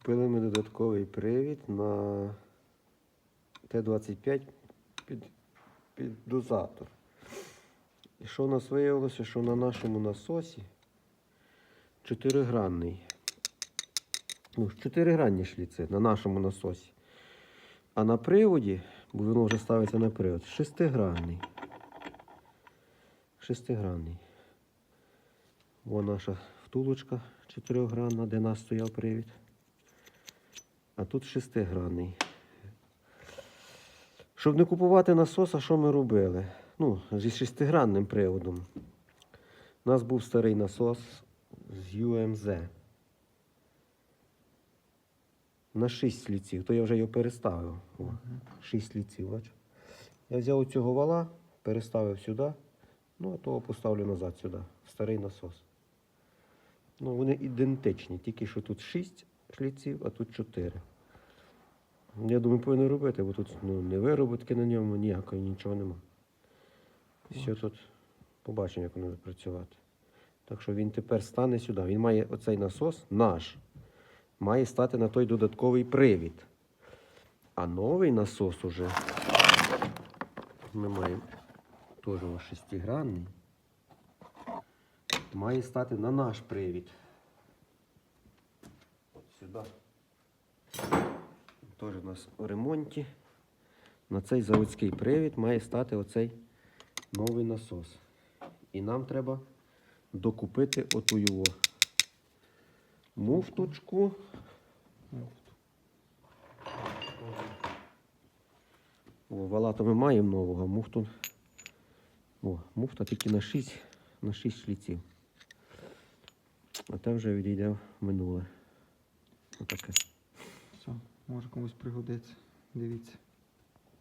Купили ми додатковий привід на Т-25 під, під дозатор. І що в нас виявилося, що на нашому насосі чотиригранний. Ну, чотиригранні шліци на нашому насосі. А на приводі, бо воно вже ставиться на привод, шестигранний. Шестигранний. Ось наша втулочка чотирьохгранна, де нас стояв привід. А тут шестигранний. Щоб не купувати насоса, що ми робили? Ну, зі шестигранним приводом. У нас був старий насос з UMZ. На 6 ліців. То я вже його переставив. О, 6 ліців, бач. Я взяв цього вала, переставив сюди. Ну, а того поставлю назад сюди. Старий насос. Ну, вони ідентичні, тільки що тут 6 шліців, а тут 4. Я думаю, повинен робити, бо тут ну, не вироботки на ньому, ніякої, нічого нема. Все тут побачимо, як воно буде працювати. Так що він тепер стане сюди. Він має оцей насос наш. Має стати на той додатковий привід. А новий насос уже ми маємо теж шестигранний. Має стати на наш привід. Сюди. Теж у нас у ремонті. На цей заводський привід має стати оцей новий насос. І нам треба докупити оту його муфточку. О, валата ми маємо нового, муфту. О, муфта тільки на 6, на 6 шліців. А те вже відійде в минуле. Отаке. Все, може комусь пригодиться. Дивіться.